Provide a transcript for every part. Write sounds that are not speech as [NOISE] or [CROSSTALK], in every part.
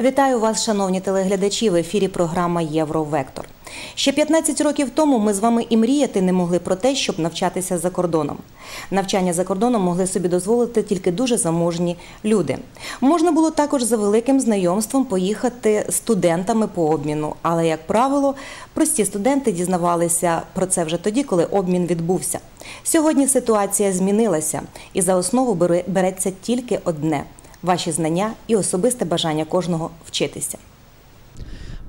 Вітаю вас, шановні телеглядачі. В ефірі програма Євровектор. Ще 15 років тому ми з вами і мріяти не могли про те, щоб навчатися за кордоном. Навчання за кордоном могли собі дозволити тільки дуже заможні люди. Можна було також за великим знайомством поїхати студентами по обміну, але, як правило, прості студенти дізнавалися про це вже тоді, коли обмін відбувся. Сьогодні ситуація змінилася, і за основу бере- береться тільки одне ваші знання і особисте бажання кожного вчитися.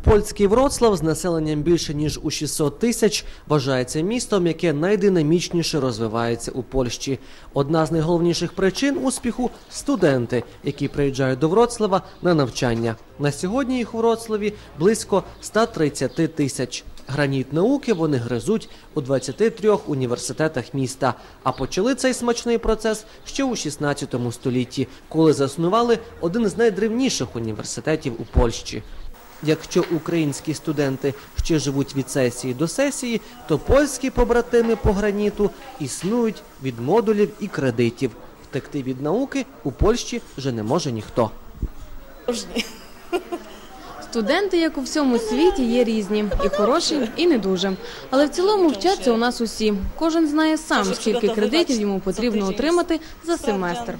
Польський Вроцлав з населенням більше ніж у 600 тисяч вважається містом, яке найдинамічніше розвивається у Польщі. Одна з найголовніших причин успіху студенти, які приїжджають до Вроцлава на навчання. На сьогодні їх у Вроцлаві близько 130 тисяч. Граніт науки вони гризуть у 23 університетах міста. А почали цей смачний процес ще у 16 столітті, коли заснували один з найдревніших університетів у Польщі. Якщо українські студенти ще живуть від сесії до сесії, то польські побратими по граніту існують від модулів і кредитів. Втекти від науки у Польщі вже не може ніхто. [LAUGHS] Студенти, як у всьому світі, є різні, і хороші, і не дуже. Але в цілому вчаться у нас усі. Кожен знає сам, скільки кредитів йому потрібно отримати за семестр.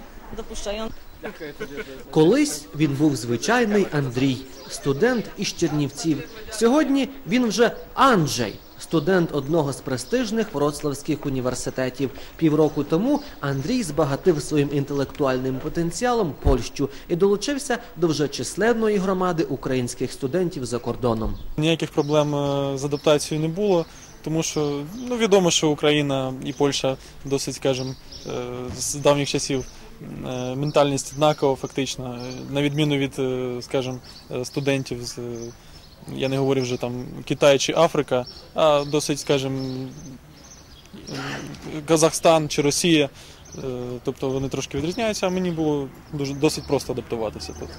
Колись він був звичайний Андрій, студент із Чернівців. Сьогодні він вже Анджей, студент одного з престижних вроцлавських університетів. Півроку тому Андрій збагатив своїм інтелектуальним потенціалом Польщу і долучився до вже численної громади українських студентів за кордоном. Ніяких проблем е, з адаптацією не було, тому що ну, відомо, що Україна і Польща досить, скажімо, е, з давніх часів е, ментальність однакова, фактично, на відміну від, скажімо, студентів з. Я не говорю вже там Китай чи Африка, а досить, скажімо, Казахстан чи Росія. Е, Тобто вони трошки відрізняються, а мені було дуже досить просто адаптуватися тут.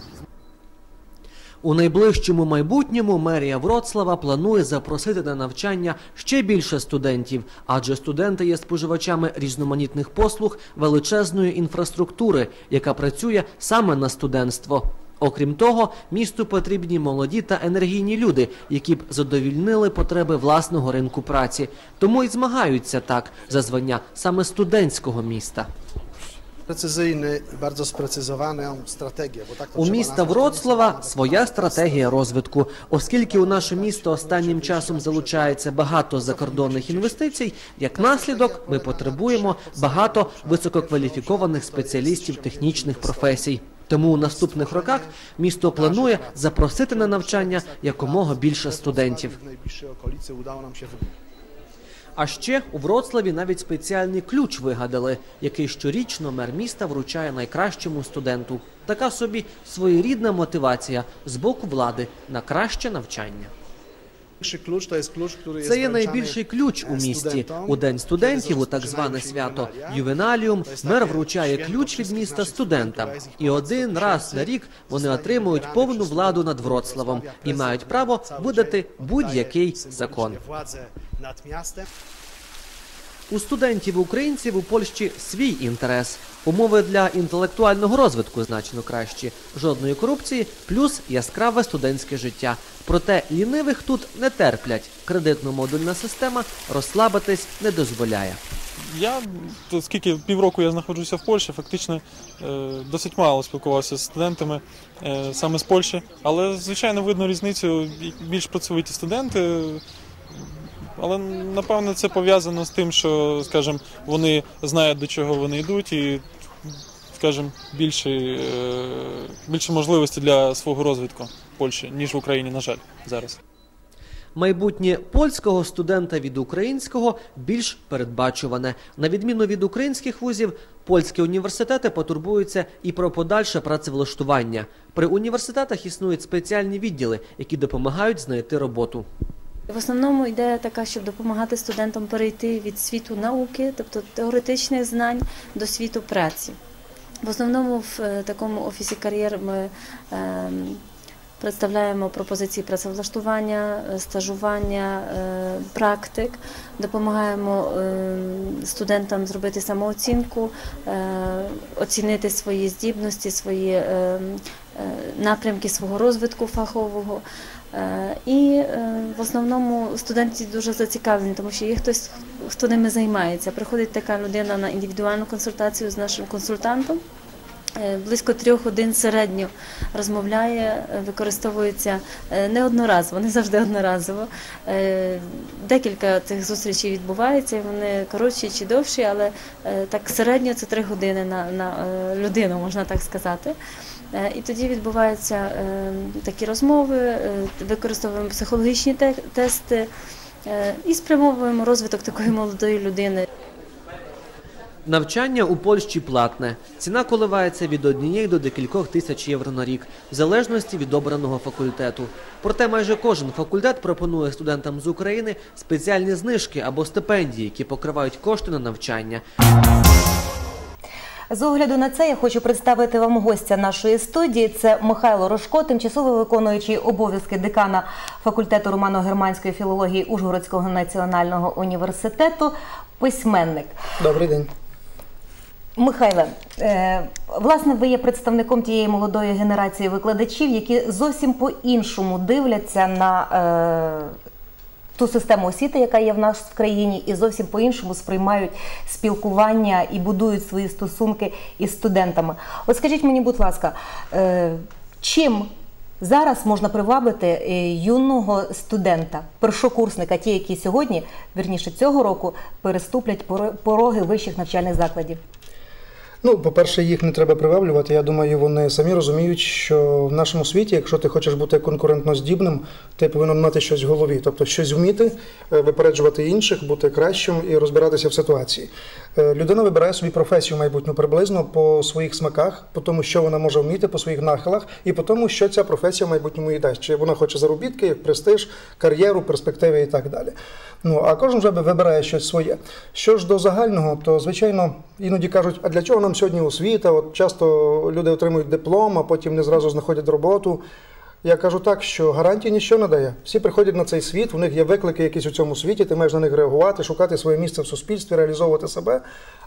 У найближчому майбутньому мерія Вроцлава планує запросити на навчання ще більше студентів, адже студенти є споживачами різноманітних послуг величезної інфраструктури, яка працює саме на студентство. Окрім того, місту потрібні молоді та енергійні люди, які б задовільнили потреби власного ринку праці. Тому й змагаються так за звання саме студентського міста. Precyzyjny, bardzo sprecyzowaną strategię, bo tak У міста. Вроцлава своя стратегія розвитку. Оскільки у наше місто останнім часом залучається багато закордонних інвестицій, як наслідок ми потребуємо багато висококваліфікованих спеціалістів технічних професій. Тому у наступних роках місто планує запросити на навчання якомога більше студентів. А ще у Вроцлаві навіть спеціальний ключ вигадали, який щорічно мер міста вручає найкращому студенту. Така собі своєрідна мотивація з боку влади на краще навчання. Klucz to jest klucz, Це є найбільший ключ у місті. У день студентів, у так зване свято ювеналіум, мер вручає ключ від міста студентам. І один раз на рік вони отримують повну владу над Вроцлавом і мають право видати будь-який закон. У студентів українців у Польщі свій інтерес. Умови для інтелектуального розвитку значно кращі. Жодної корупції, плюс яскраве студентське життя. Проте лінивих тут не терплять. Кредитно-модульна система розслабитись не дозволяє. Я скільки півроку я знаходжуся в Польщі, фактично е, досить мало спілкувався з студентами е, саме з Польщі, але звичайно видно різницю більш працьовиті студенти. Але напевно це пов'язано з тим, що, скажімо, вони знають до чого вони йдуть, і, скажімо, більше, е, більше можливості для свого розвитку в Польщі, ніж в Україні, на жаль, зараз. Майбутнє польського студента від українського більш передбачуване. На відміну від українських вузів, польські університети потурбуються і про подальше працевлаштування. При університетах існують спеціальні відділи, які допомагають знайти роботу. В основному ідея така, щоб допомагати студентам перейти від світу науки, тобто теоретичних знань, до світу праці. В основному в е, такому офісі кар'єр ми ем, представляємо пропозиції працевлаштування, е, стажування, е, практик, допомагаємо е, студентам зробити самооцінку, оцінити свої здібності, свої напрямки свого розвитку фахового. І в основному студенти дуже зацікавлені, тому що є хтось, хто ними займається. Приходить така людина на індивідуальну консультацію з нашим консультантом. Е, Близько трьох годин середньо розмовляє, е, використовується е, не не завжди одноразово. Декілька цих зустрічей відбувається, вони коротші чи довші, але так середньо це три години на, на людину, можна так сказати. І тоді відбуваються такі розмови, використовуємо психологічні тести і спрямовуємо розвиток такої молодої людини. Навчання у Польщі платне. Ціна коливається від однієї до декількох тисяч євро на рік, в залежності від обраного факультету. Проте майже кожен факультет пропонує студентам з України спеціальні знижки або стипендії, які покривають кошти на навчання. З огляду на це я хочу представити вам гостя нашої студії. Це Михайло Рожко, тимчасово виконуючий обов'язки декана факультету романо-германської філології Ужгородського національного університету, письменник. Добрий день. Михайле, е, власне, ви є представником тієї молодої генерації викладачів, які зовсім по-іншому дивляться на е, ту систему освіти, яка є в нас в країні, і зовсім по-іншому сприймають спілкування і будують свої стосунки із студентами. От скажіть мені, будь ласка, е, чим зараз можна привабити юного студента, першокурсника, ті, які сьогодні, вірніше цього року, переступлять пор- пороги вищих навчальних закладів? Ну, по-перше, їх не треба приваблювати. Я думаю, вони самі розуміють, що в нашому світі, якщо ти хочеш бути конкурентно здібним, ти повинен мати щось в голові, тобто щось вміти, е, випереджувати інших, бути кращим і розбиратися в ситуації. Е, Людина вибирає собі професію майбутню приблизно по своїх смаках, по тому, що вона може вміти, по своїх нахилах, і по тому, що ця професія в майбутньому їй дасть. Чи вона хоче заробітки, як престиж, кар'єру, перспективи і так далі. Ну а кожен вже вибирає щось своє. Що ж до загального, то звичайно іноді кажуть, а для чого нам сьогодні освіта? От часто люди отримують диплом, а потім не зразу знаходять роботу. Я кажу так, що гарантії ніщо не дає. Всі приходять на цей світ, у них є виклики якісь у цьому світі, ти маєш на них реагувати, шукати своє місце в суспільстві, реалізовувати себе.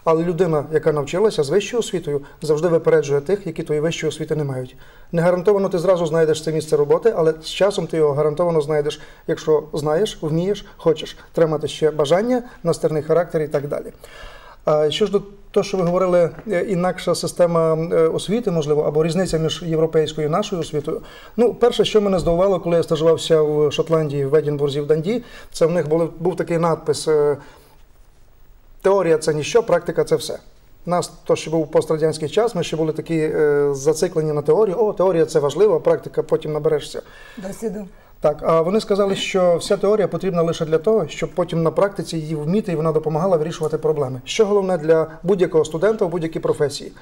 Але людина, яка навчилася з вищою освітою, завжди випереджує тих, які тої вищої освіти не мають. Не гарантовано ти зразу знайдеш це місце роботи, але з часом ти його гарантовано знайдеш, якщо знаєш, вмієш, хочеш тримати ще бажання, настирний характер і так далі. А що ж до того, що ви говорили, е, інакша система е, освіти, можливо, або різниця між європейською і нашою освітою. Ну, перше, що мене здивувало, коли я стажувався в Шотландії, в Едінбурзі, в Данді, це в них були, був такий надпис: е, Теорія це ніщо, практика це все. Нас, то, що був пострадянський час, ми ще були такі е, зациклені на теорію. О, теорія це важливо, практика потім наберешся. Досвіду. Так, а вони сказали, що вся теорія потрібна лише для того, щоб потім на практиці її вміти, і вона допомагала вирішувати проблеми. Що головне для будь-якого студента в будь-якій професії?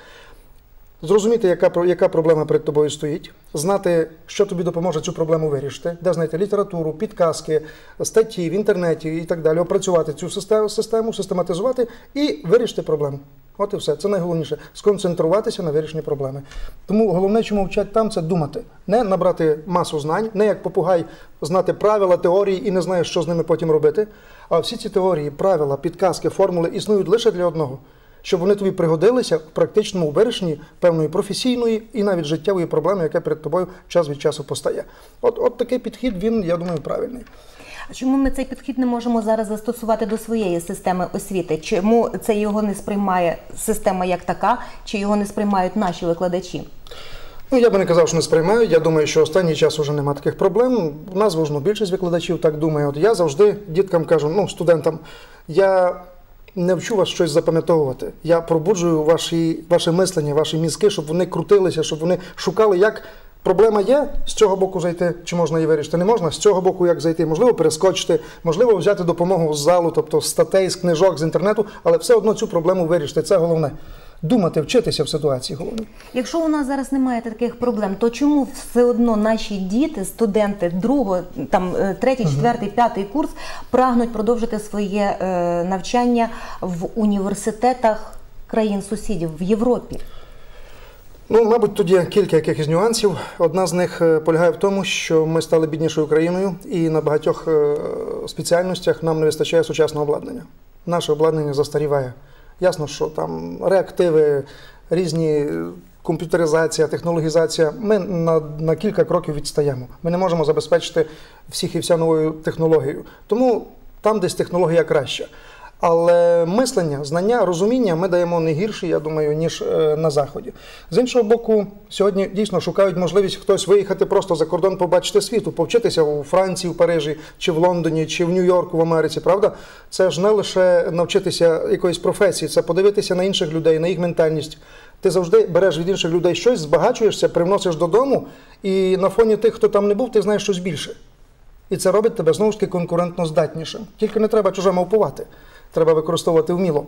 Зрозуміти, яка, яка проблема перед тобою стоїть, знати, що тобі допоможе цю проблему вирішити, де знайти літературу, підказки, статті в інтернеті і так далі, опрацювати цю систему систематизувати і вирішити проблему. От і все. Це найголовніше сконцентруватися на вирішенні проблеми. Тому головне, чому вчать там, це думати, не набрати масу знань, не як попугай знати правила, теорії і не знаєш, що з ними потім робити. А всі ці теорії, правила, підказки, формули існують лише для одного. Щоб вони тобі пригодилися в практичному вирішенні певної професійної і навіть життєвої проблеми, яка перед тобою час від часу постає. От, от такий підхід, він, я думаю, правильний. А чому ми цей підхід не можемо зараз застосувати до своєї системи освіти? Чому це його не сприймає система як така, чи його не сприймають наші викладачі? Ну, я би не казав, що не сприймають. Я думаю, що останній час вже немає таких проблем. У нас ну, більшість викладачів так думає. От я завжди діткам кажу, ну, студентам, я не вчу вас щось запам'ятовувати. Я пробуджую ваші, ваше мислення, ваші мізки, щоб вони крутилися, щоб вони шукали, як проблема є, з цього боку зайти, чи можна її вирішити. Не можна, з цього боку як зайти. Можливо, перескочити, можливо, взяти допомогу з залу, тобто статей, з книжок, з інтернету, але все одно цю проблему вирішити. Це головне. Думати, вчитися в ситуації головне. Якщо у нас зараз немає таких проблем, то чому все одно наші діти, студенти другого, там е, третій, четвертий, п'ятий курс прагнуть продовжити своє е, навчання в університетах країн сусідів в Європі? Ну, мабуть, є кілька якихось нюансів. Одна з них е, полягає в тому, що ми стали біднішою країною, і на багатьох спеціальностях нам не вистачає сучасного обладнання. Наше обладнання застаріває. Ясно, що там реактиви, різні е, комп'ютеризація, технологізація. Ми на, на кілька кроків відстаємо. Ми не можемо забезпечити всіх і вся новою технологією. Тому там десь технологія краща. Але мислення, знання, розуміння ми даємо не гірше, я думаю, ніж е, на заході. З іншого боку, сьогодні дійсно шукають можливість хтось виїхати просто за кордон, побачити світу, повчитися у Франції, в Парижі, чи в Лондоні, чи в Нью-Йорку, в Америці. Правда, це ж не лише навчитися якоїсь професії, це подивитися на інших людей, на їх ментальність. Ти завжди береш від інших людей щось, збагачуєшся, привносиш додому, і на фоні тих, хто там не був, ти знаєш щось більше. І це робить тебе знову ж таки конкурентно здатнішим. Тільки не треба чуже мавпувати, треба використовувати вміло.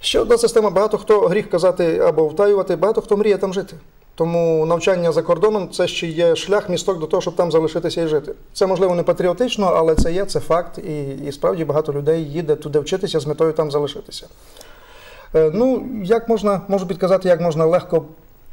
Ще одна система, багато хто гріх казати або втаювати, багато хто мріє там жити. Тому навчання за кордоном це ще є шлях, місток до того, щоб там залишитися і жити. Це можливо не патріотично, але це є, це факт, і, і справді багато людей їде туди вчитися з метою там залишитися. Е, Ну, як можна, можу підказати, як можна легко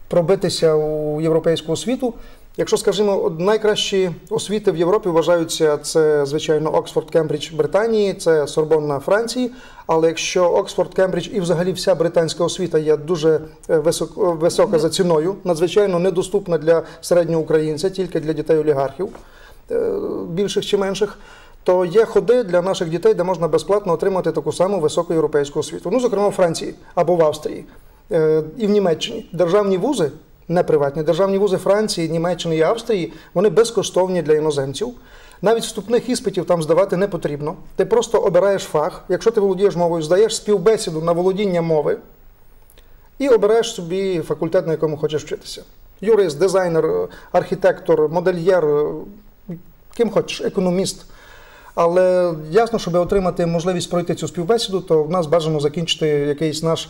пробитися у європейську освіту. Якщо, скажімо, найкращі освіти в Європі вважаються це, звичайно, Оксфорд, Кембридж Британії, це Сорбонна Франції. Але якщо Оксфорд, Кембридж і взагалі вся британська освіта є дуже е, високо, висока за ціною, надзвичайно недоступна для середнього українця, тільки для дітей олігархів, е, більших чи менших. То є ходи для наших дітей, де можна безплатно отримати таку саму високу європейську освіту. Ну, зокрема, у Франції або в Австрії е, і в Німеччині. Державні вузи, не приватні, державні вузи Франції, Німеччини і Австрії, вони безкоштовні для іноземців. Навіть вступних іспитів там здавати не потрібно. Ти просто обираєш фах. Якщо ти володієш мовою, здаєш співбесіду на володіння мови і обираєш собі факультет, на якому хочеш вчитися. Юрист, дизайнер, архітектор, модельєр, ким хочеш, економіст. Але ясно, щоб отримати можливість пройти цю співбесіду, то в нас бажано закінчити якийсь наш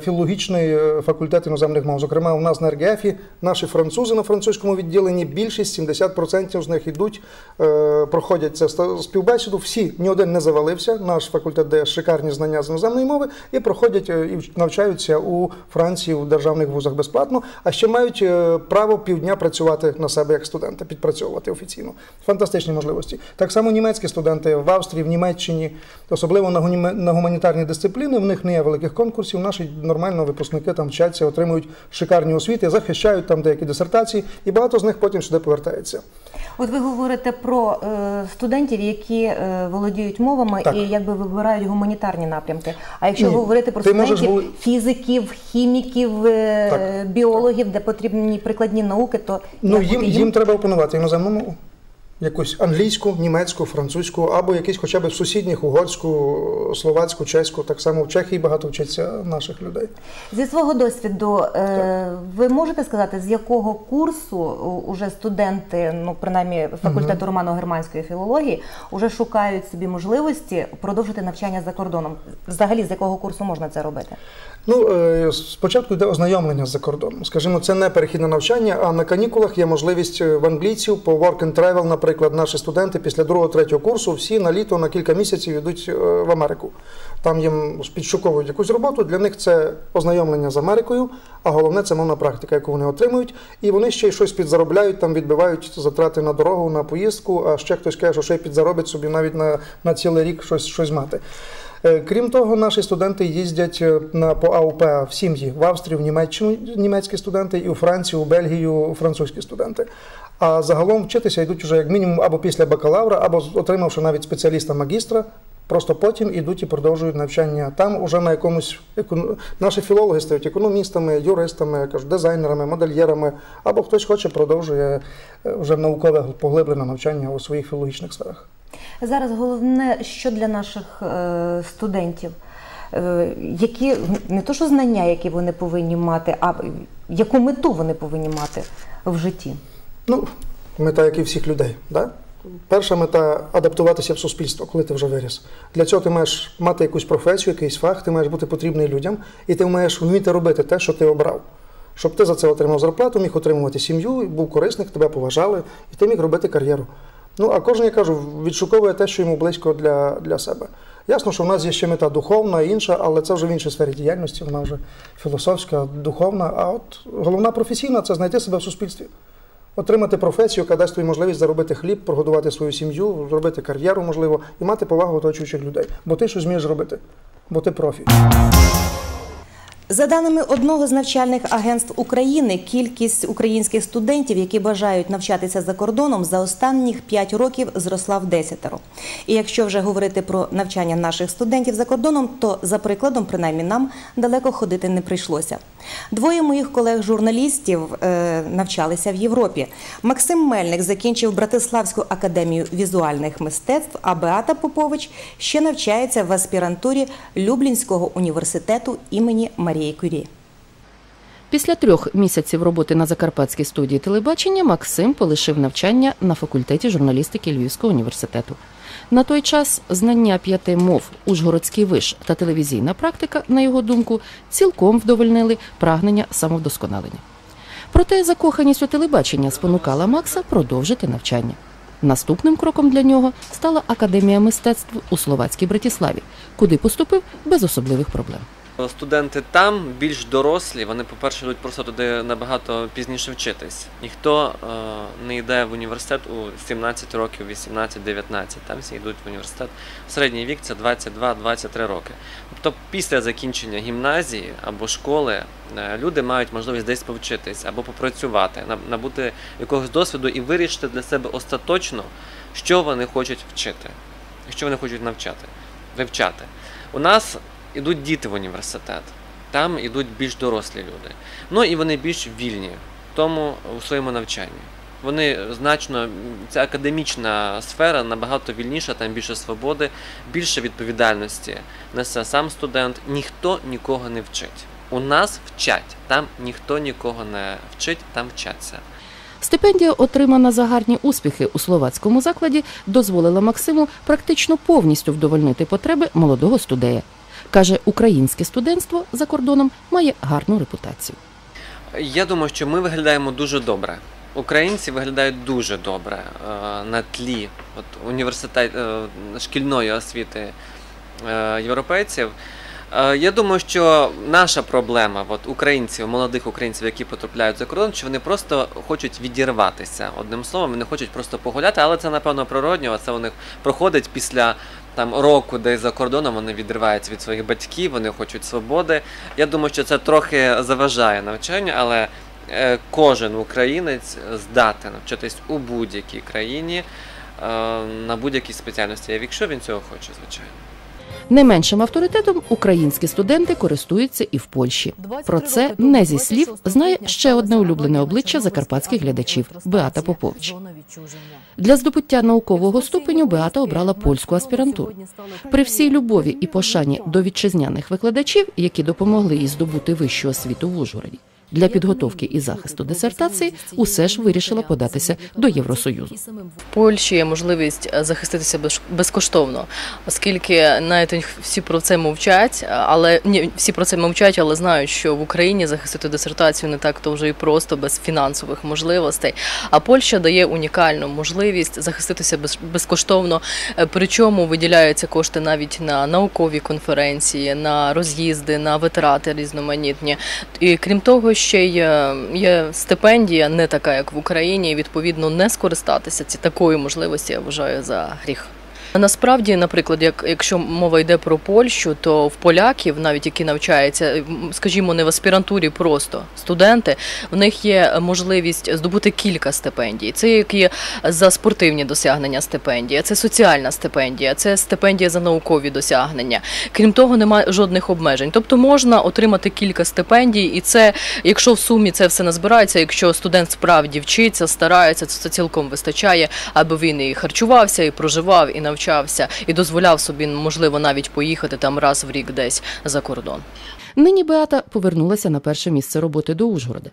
філологічний е, факультет іноземних мов. Зокрема, у нас на РГФі наші французи на французькому відділенні більшість 70% з них йдуть, е, проходять це співбесіду. Всі ні один не завалився. Наш факультет дає шикарні знання з іноземної мови і проходять е, і навчаються у Франції в державних вузах безплатно, а ще мають е, право півдня працювати на себе як студенти, підпрацьовувати офіційно. Фантастичні можливості. Так само німецькі студенти в Австрії, в Німеччині, особливо на гуманітарні дисципліни, в них не є великих конкурсів. Наші нормально випускники там вчаться, отримують шикарні освіти, захищають там деякі дисертації, і багато з них потім сюди повертається. От ви говорите про е, студентів, які е, володіють мовами Так. і якби вибирають гуманітарні напрямки. А якщо Ні, говорити про ти студентів вол- фізиків, хіміків, е, Так. біологів, де потрібні прикладні науки, то Ну, їм, їм треба опанувати іноземну мову. Якусь англійську, німецьку, французьку, або якісь хоча б сусідніх, угорську, словацьку, чеську. Так само в Чехії багато вчиться наших людей. Зі свого досвіду, е, ви можете сказати, з якого курсу уже студенти, ну принаймні факультету романо-германської філології, уже шукають собі можливості продовжити навчання за кордоном? Взагалі, з якого курсу можна це робити? Ну, е, спочатку йде ознайомлення з-за кордоном. Скажімо, це не перехідне навчання, а на канікулах є можливість е, в англійців по work and travel, наприклад, наші студенти після другого третього курсу всі на літо на кілька місяців йдуть е, в Америку. Там їм підшуковують якусь роботу. Для них це ознайомлення з Америкою, а головне це мовна практика, яку вони отримують. І вони ще й щось підзаробляють, там відбивають затрати на дорогу, на поїздку, а ще хтось каже, що ще й підзаробить собі навіть на, на цілий рік щось, щось мати. Е, Крім того, наші студенти їздять е, на по АУП в сім'ї в Австрію, в Німеччину німецькі студенти, і у Францію, у Бельгію французькі студенти. А загалом вчитися йдуть уже як мінімум або після бакалавра, або отримавши навіть спеціаліста магістра. Просто потім ідуть і продовжують навчання там, уже на якомусь наші філологи стають економістами, юристами, кажу, дизайнерами, модельєрами, або хтось хоче продовжує е, вже наукове поглиблене навчання у своїх філологічних сферах. Зараз головне, що для наших е, студентів, е, які не то, що знання, які вони повинні мати, а яку мету вони повинні мати в житті. Ну, мета, як і всіх людей. Да? Перша мета адаптуватися в суспільство, коли ти вже виріс. Для цього ти маєш мати якусь професію, якийсь фах, ти маєш бути потрібний людям, і ти маєш вміти робити те, що ти обрав. Щоб ти за це отримав зарплату, міг отримувати сім'ю, був корисник, тебе поважали, і ти міг робити кар'єру. Ну, а кожен, я кажу, відшуковує те, що йому близько для, для себе. Ясно, що в нас є ще мета духовна інша, але це вже в іншій сфері діяльності, вона вже філософська, духовна. А от головна професійна це знайти себе в суспільстві. Отримати професію, яка дасть тобі можливість заробити хліб, прогодувати свою сім'ю, зробити кар'єру, можливо, і мати повагу оточуючих людей. Бо ти щось змієш робити, бо ти профі. За даними одного з навчальних агентств України, кількість українських студентів, які бажають навчатися за кордоном, за останніх 5 років зросла в десятеро. І якщо вже говорити про навчання наших студентів за кордоном, то за прикладом, принаймні нам далеко ходити не прийшлося. Двоє моїх колег-журналістів е, навчалися в Європі. Максим Мельник закінчив Братиславську академію візуальних мистецтв, а Беата Попович ще навчається в аспірантурі Люблінського університету імені Марії Кюрі. Після трьох місяців роботи на Закарпатській студії телебачення Максим полишив навчання на факультеті журналістики Львівського університету. На той час знання п'яти мов, ужгородський виш та телевізійна практика, на його думку, цілком вдовольнили прагнення самовдосконалення. Проте закоханість у телебачення спонукала Макса продовжити навчання. Наступним кроком для нього стала академія мистецтв у словацькій Братіславі, куди поступив без особливих проблем. Студенти там більш дорослі, вони, по-перше, йдуть просто туди набагато пізніше вчитись. Ніхто е, не йде в університет у 17 років, 18-19. Там всі йдуть в університет. Середній вік це 22-23 роки. Тобто після закінчення гімназії або школи е, люди мають можливість десь повчитись або попрацювати, набути якогось досвіду і вирішити для себе остаточно, що вони хочуть вчити, що вони хочуть навчати, вивчати. У нас ідуть діти в університет, там ідуть більш дорослі люди. Ну і вони більш вільні в тому у своєму навчанні. Вони значно, ця академічна сфера набагато вільніша, там більше свободи, більше відповідальності несе сам студент. Ніхто нікого не вчить. У нас вчать, там ніхто нікого не вчить, там вчаться. Стипендія, отримана за гарні успіхи у словацькому закладі, дозволила Максиму практично повністю вдовольнити потреби молодого студея. Каже, українське студентство за кордоном має гарну репутацію. Я думаю, що ми виглядаємо дуже добре. Українці виглядають дуже добре е, на тлі от, університет, е, шкільної освіти е, європейців. Я думаю, що наша проблема, от українців, молодих українців, які потрапляють за кордон, що вони просто хочуть відірватися. Одним словом, вони хочуть просто погуляти, але це напевно природньо. Це у них проходить після там року, десь за кордоном вони відриваються від своїх батьків, вони хочуть свободи. Я думаю, що це трохи заважає навчанню, але е, кожен українець здатен навчитись у будь-якій країні е, на будь-якій спеціальності, якщо він цього хоче, звичайно. Не меншим авторитетом українські студенти користуються і в Польщі. Про це не зі слів знає ще одне улюблене обличчя закарпатських глядачів Беата Попович. Для здобуття наукового ступеню Беата обрала польську аспірантуру. При всій любові і пошані до вітчизняних викладачів, які допомогли їй здобути вищу освіту в Ужгороді. Для підготовки і захисту дисертації усе ж вирішила податися до Євросоюзу. В Польщі є можливість е, захиститися без- безкоштовно, оскільки навіть всі про це мовчать, але ні, всі про це мовчать, але знають, що в Україні захистити дисертацію не так то вже і просто без фінансових можливостей. А Польща дає унікальну можливість захиститися без- безкоштовно. Е, Причому виділяються кошти навіть на наукові конференції, на роз'їзди, на витрати різноманітні. І крім того, ще й є стипендія, не така, як в Україні, і відповідно не скористатися ці такої можливості, я вважаю за гріх. Насправді, наприклад, як якщо мова йде про Польщу, то в поляків, навіть які навчаються, скажімо, не в аспірантурі, просто студенти, в них є можливість здобути кілька стипендій. Це як є за спортивні досягнення стипендія, це соціальна стипендія, це стипендія за наукові досягнення. Крім того, немає жодних обмежень. Тобто можна отримати кілька стипендій, і це, якщо в сумі це все назбирається, якщо студент справді вчиться, старається, це цілком вистачає, аби він і харчувався, і проживав, і навчався, і дозволяв собі, можливо, навіть поїхати там раз в рік десь за кордон. Нині Беата повернулася на перше місце роботи до Ужгорода.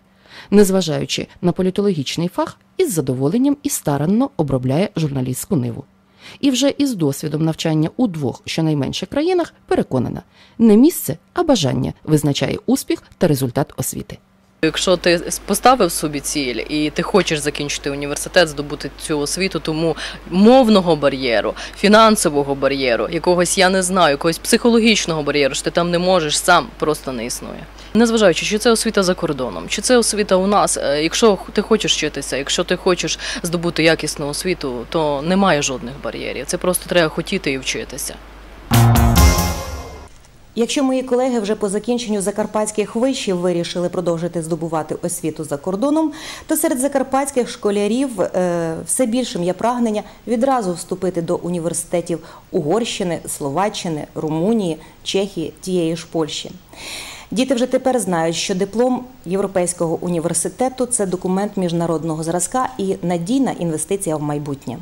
Незважаючи на політологічний фах, із задоволенням і старанно обробляє журналістську ниву. І вже із досвідом навчання у двох щонайменше країнах переконана, не місце, а бажання визначає успіх та результат освіти. Якщо ти поставив собі ціль і ти хочеш закінчити університет, здобути цю освіту, тому мовного бар'єру, фінансового бар'єру, якогось я не знаю, якогось психологічного бар'єру, що ти там не можеш сам, просто не існує. Незважаючи, чи це освіта за кордоном, чи це освіта у нас. е, Якщо ти хочеш вчитися, якщо ти хочеш здобути якісну освіту, то немає жодних бар'єрів. Це просто треба хотіти і вчитися. Якщо мої колеги вже по закінченню закарпатських вишів вирішили продовжити здобувати освіту за кордоном, то серед закарпатських школярів е, все більшим є прагнення відразу вступити до університетів Угорщини, Словаччини, Румунії, Чехії, тієї ж Польщі. Діти вже тепер знають, що диплом Європейського університету це документ міжнародного зразка і надійна інвестиція в майбутнє.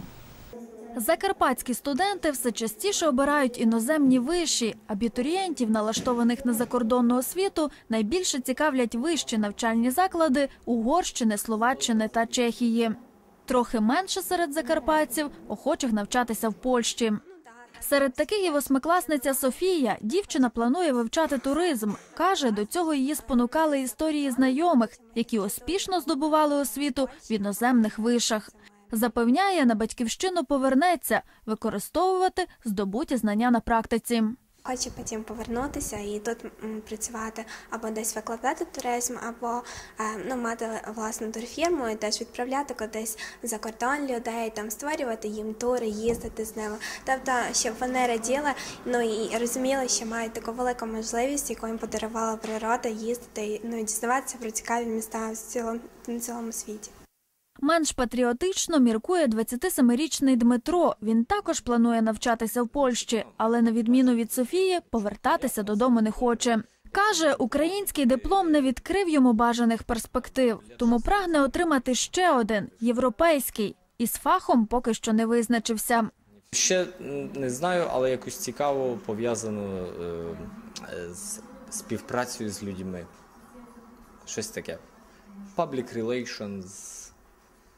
Закарпатські студенти все частіше обирають іноземні виші. Абітурієнтів, налаштованих на закордонну освіту, найбільше цікавлять вищі навчальні заклади Угорщини, Словаччини та Чехії. Трохи менше серед закарпатців охочих навчатися в Польщі. Серед таких є восьмикласниця Софія. Дівчина планує вивчати туризм. Каже, до цього її спонукали історії знайомих, які успішно здобували освіту в іноземних вишах. Запевняє, на батьківщину повернеться використовувати здобуті знання на практиці. Хочу потім повернутися і тут працювати або десь викладати туризм, або е, ну, мати власну турфірму і теж відправляти кудись за кордон людей, там створювати їм тури, їздити з ними. Тобто, щоб вони раділи, ну і розуміли, що мають таку велику можливість, яку їм подарувала природа, їздити ну і дізнаватися про цікаві міста в цілому на цілому світі. Менш патріотично міркує 27-річний Дмитро. Він також планує навчатися в Польщі, але на відміну від Софії, повертатися додому не хоче. Каже, український диплом не відкрив йому бажаних перспектив, тому прагне отримати ще один європейський. Із фахом поки що не визначився. Ще не знаю, але якось цікаво пов'язано е, з співпрацею з людьми. Щось таке. Public relations,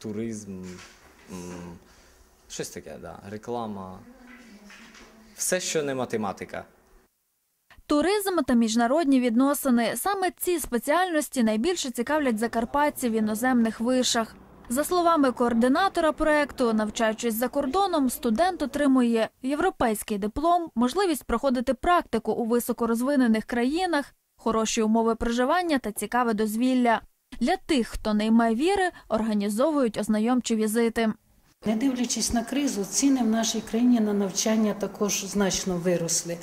туризм, щось таке, да. реклама. Все, що не математика. Туризм та міжнародні відносини саме ці спеціальності найбільше цікавлять закарпатців в іноземних вишах. За словами координатора проекту, навчаючись за кордоном, студент отримує європейський диплом, можливість проходити практику у високорозвинених країнах, хороші умови проживання та цікаве дозвілля. Для тих, хто не йме віри, організовують ознайомчі візити. Не дивлячись на кризу, ціни в нашій країні на навчання також значно виросли.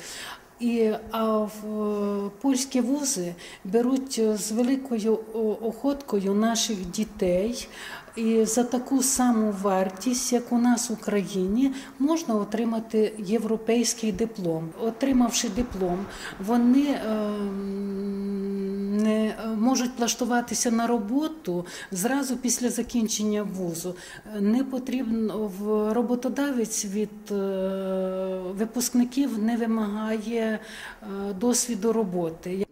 І, а в е, польські вузи беруть е, з великою охоткою наших дітей. І за таку саму вартість, як у нас в Україні, можна отримати європейський диплом. Отримавши диплом, вони е, е, можуть влаштуватися на роботу зразу після закінчення вузу. Не потрібно в роботодавець від е, випускників не вимагає е, досвіду роботи.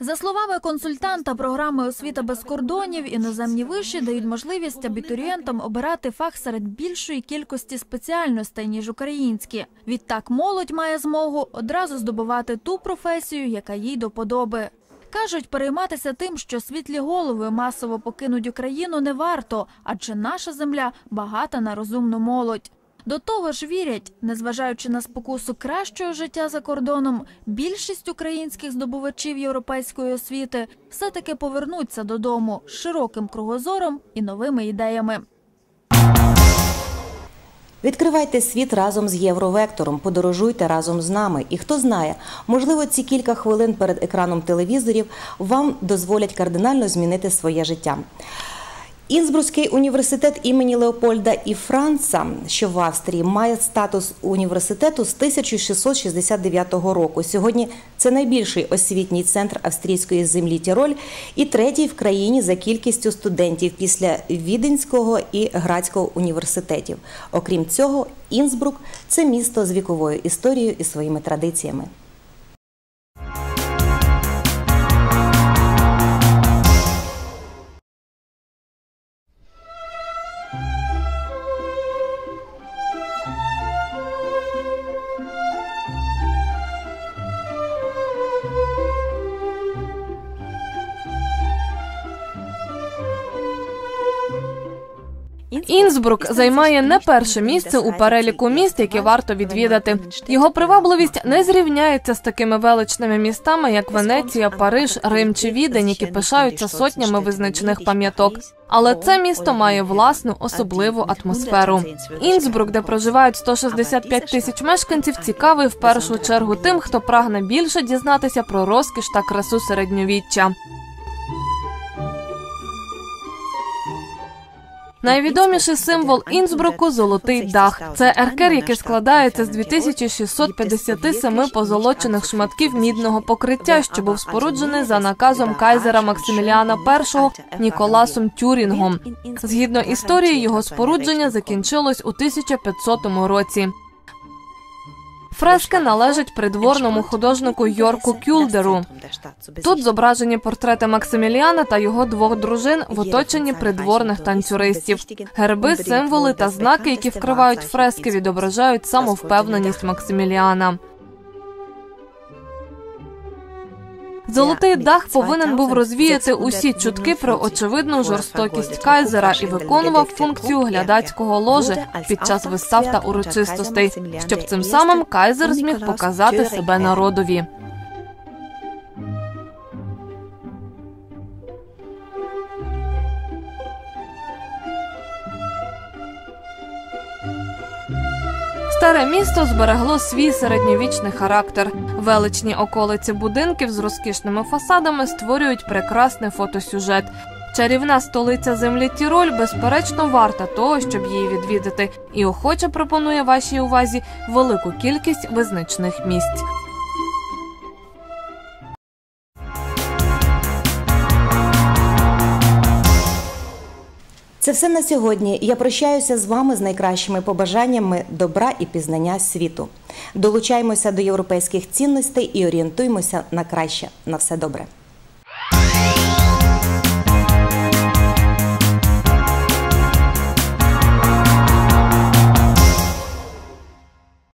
За словами консультанта програми освіта без кордонів, іноземні виші дають можливість абітурієнтам обирати фах серед більшої кількості спеціальностей ніж українські. Відтак молодь має змогу одразу здобувати ту професію, яка їй до подоби. Кажуть, перейматися тим, що світлі голови масово покинуть Україну, не варто, адже наша земля багата на розумну молодь. До того ж вірять, незважаючи на спокусу кращого життя за кордоном, більшість українських здобувачів європейської освіти все-таки повернуться додому з широким кругозором і новими ідеями. Відкривайте світ разом з Євровектором, подорожуйте разом з нами. І хто знає, можливо, ці кілька хвилин перед екраном телевізорів вам дозволять кардинально змінити своє життя. Інсбруцький університет імені Леопольда і Франца, що в Австрії, має статус університету з 1669 року. Сьогодні це найбільший освітній центр австрійської землі Тіроль і третій в країні за кількістю студентів після Віденського і Градського університетів. Окрім цього, Інсбрук це місто з віковою історією і своїми традиціями. Інсбрук займає не перше місце у переліку міст, які варто відвідати. Його привабливість не зрівняється з такими величними містами, як Венеція, Париж, Рим чи Відень, які пишаються сотнями визначених пам'яток. Але це місто має власну особливу атмосферу. Інсбрук, де проживають 165 тисяч мешканців, цікавий в першу чергу тим, хто прагне більше дізнатися про розкіш та красу середньовіччя. Найвідоміший символ Інсбруку золотий дах. Це еркер, який складається з 2657 позолочених шматків мідного покриття, що був споруджений за наказом кайзера Максиміліана І Ніколасом Тюрінгом. Згідно історії, його спорудження закінчилось у 1500 році. Фрески належать придворному художнику Йорку Кюлдеру. Тут зображені портрети Максиміліана та його двох дружин в оточенні придворних танцюристів. Герби, символи та знаки, які вкривають фрески, відображають самовпевненість Максиміліана. Золотий дах повинен був розвіяти усі чутки про очевидну жорстокість кайзера і виконував функцію глядацького ложі під час вистав та урочистостей, щоб цим самим кайзер зміг показати себе народові. Старе місто зберегло свій середньовічний характер. Величні околиці будинків з розкішними фасадами створюють прекрасний фотосюжет. Чарівна столиця землі Тіроль безперечно варта того, щоб її відвідати, і охоче пропонує вашій увазі велику кількість визначних місць. Це все на сьогодні. Я прощаюся з вами з найкращими побажаннями добра і пізнання світу. Долучаємося до європейських цінностей і орієнтуємося на краще. На все добре.